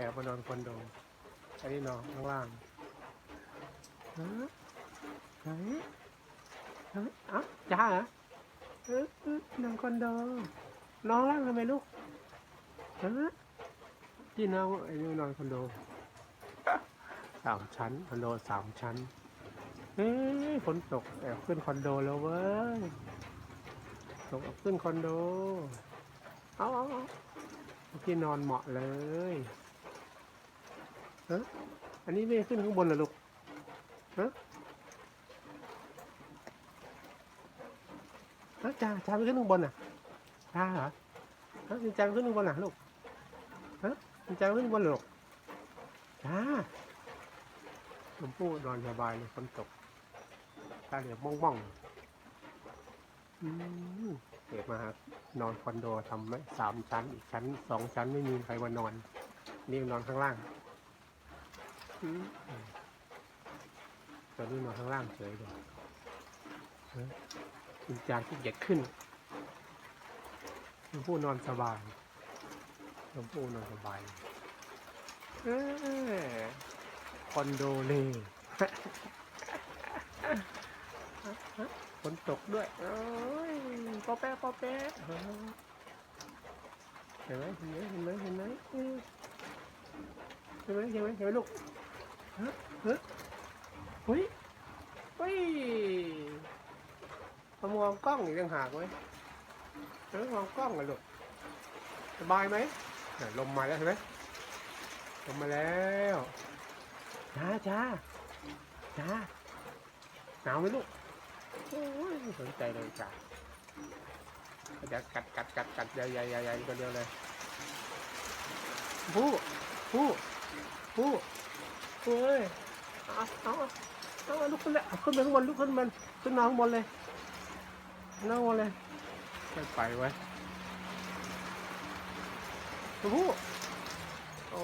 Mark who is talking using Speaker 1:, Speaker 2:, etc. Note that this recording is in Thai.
Speaker 1: แอบมานอนคอนโดอันนี้นอนข้างล่างฮะไหนเฮ้ยอ้าจ้าเหรอเออนอนคอนโดนอนล่างทำไมลูกฮะที่นอนไอ้นี่นอนคอนโดสามชั้นคอนโดสามชั้นเฮ้ยฝนตกแอบขึ้นคอนโดแล้วเว้ยตกแอบขึ้นคอนโด เอาเอาเอาที่นอนเหมาะเลย เอออันนี้ไม่ขึ้นข้างบนเหรอลูกฮะฮะจ่าจ่าไม่ขึ้นข้างบนอะจ่าเหรอฮะจริงจังขึ้นข้างบนอะลูกฮะจริงจังขึ้นข้างบนเหรอลูกจ้าชมพู่นอนสบายเลยฝนตกตาเหลือกม่องม่องอืมเกิดมาครับนอนคอนโดทำไว้สามชั้น อีกชั้นสองชั้นไม่มีใครมานอน นี่นอนข้างล่าง ตอนนี้นอนข้างล่างเฉยเลยคุณจางที่เกียจขึ้นชมพู่นอนสบายชมพู่นอนสบายคอนโดเลยฝนตกด้วยโอ้ยปอแปะปอแปะเห็นไหมเห็นไหมเห็นไหมเห็นไหมเห็นไหมเห็นไหมเห็นไหมลูก ฮะฮะเฮ้ยเฮ้ยมามองกล้องอีกต่างหากเว้เออมองกล้องเลยลูกสบายไหมลมมาแล้วเห็นไหมลมมาแล้วจ้าจ้าจ้าหนาวไหมลูกโอ้ยไม่สนใจเลยจ้ะเดี๋ยวกัดกัดกัดกัดใหญ่ใหญ่ใหญ่ใหญ่ตัวเดียวเลยผู้ผู้ผู้ เอ้ยเอาเอาเอาเอาลุกขึ้นเลยเอาขึ้นไปข้างบนลุกขึ้นมันขึ้นมาข้างบนเลยนั่งบนเลยไม่ไปไว้ยผู้โอ้